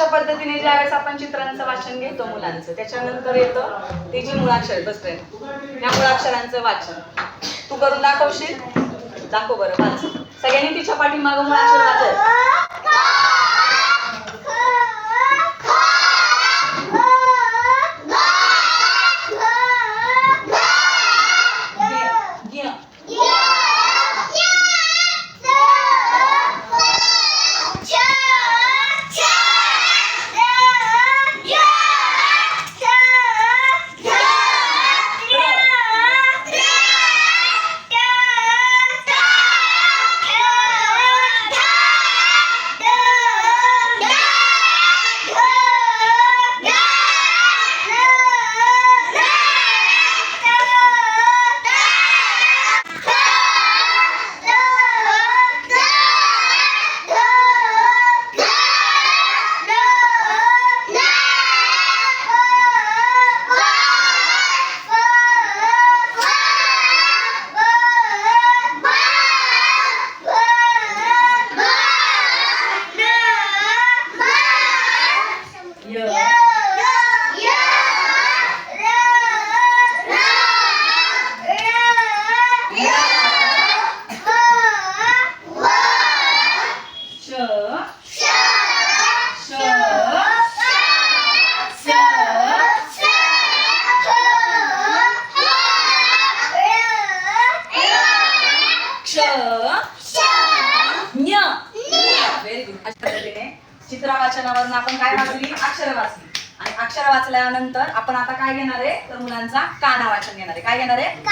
अशा पद्धतीने ज्यावेळेस आपण चित्रांचं वाचन घेतो मुलांचं त्याच्यानंतर येतं ती जी मुळाक्षर बसते या मुळाक्षरांचं वाचन. तू करून दाखवशील? दाखव बरं वाच. सगळ्यांनी तिच्या पाठीमागं मुळाक्षर वाचत चित्र वाचनावरून आपण काय वाचली अक्षर वाचली आणि अक्षर वाचल्यानंतर आपण आता काय घेणार आहे तर मुलांचा काना वाचन घेणार आहे काय घेणार आहे